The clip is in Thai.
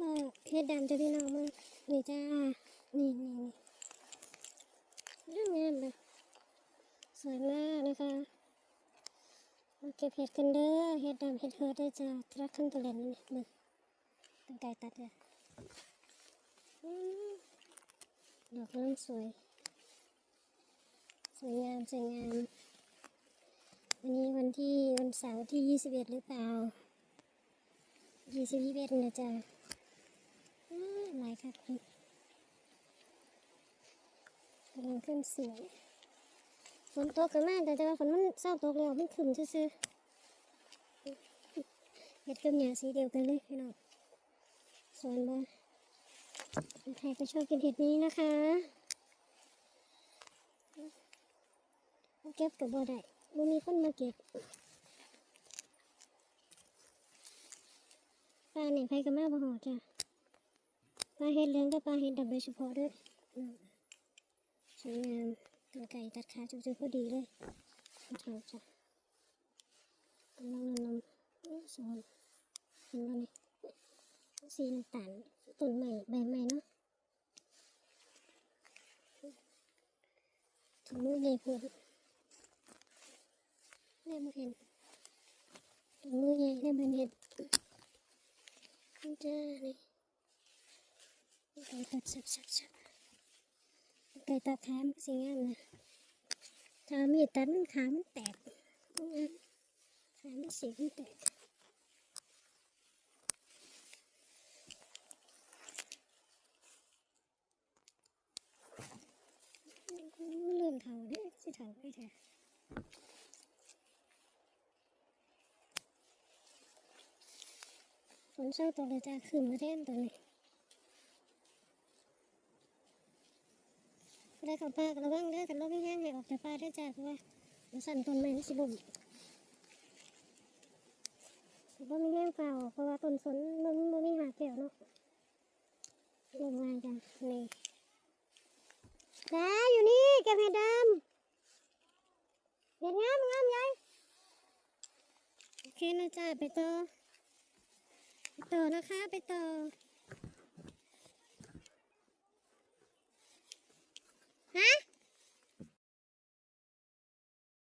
เฮ็ดดำจะพี่น้องมึงนี่จ้า นี่นี่นี่งามเลยสวยมากนะคะมาเก็บเห็ดกันเด้อเห็ดดำเห็ดเฮิร์ดเด้จ้าทรักขึ้นตัวเล่นนี่มึงตั้งไก่ตัดเลยดอกกำลังสวย สวยงามสวยงาม วันนี้วันที่วันเสาร์ที่21หรือเปล่า21นะจ๊ะอ้าหลาย ค่ะคุณกำลังขึ้นสวยฝนตกกันมากแต่แต่ว่าฝนมันเศร้าตกแล้วมันขึ้นซื่อๆเห็ดกับหญ้าสีเดียวกันเลยพี่น้องสวนบ่ใครก็ชอบกินเห็ดนี้นะคะเก็บกับบ่ได้บ่มีคนมาเก็บปลาเนี่ยไผกับมาบ่หอจ้ะ ปลาเห็ดเหลืองกับปลาเห็ดดำโดยเฉพาะด้วยสวยงามกันไก่ตัดขาจุกๆพอดีเลยเท่าจ้ะกำลังนำสวยเห็นบ่นี่สีน้ำตาลต้นใหม่ใบใหม่เนาะถุงมือใหญ่พูดแม่บ่เห็นถุงมือใหญ่แม่บ่เห็นจ้านี่ ไก่ตัดสับสับสับไก่ตัดขามันสีงามนะถ้ามีดตัดมันขามันแตกอืมขามันสีมันแตกเลื่อนเท่าเด้สิเท่าไปแท้ฝนเศร้าตัวเลยจ้าขึ้นมาแท่นตัวนี้ ได้กับป้ากระวังเด้อกันรถไม่แห้งให้ออกจากป้าได้อจ้าเพราะว่ามันสั่นต้นไม้มันสิบุ่มว่าไม่แห้งเปล่าเพราะว่าต้นสนมันมันไม่หาเกี่ยวเนาะลงมาจ้ะนี่จ้าอยู่นี่เก็บเห็ดดำเห็ดงามงามยายโอเคนะจ้าไปต่อไปต่อนะคะไปต่อ ฮะ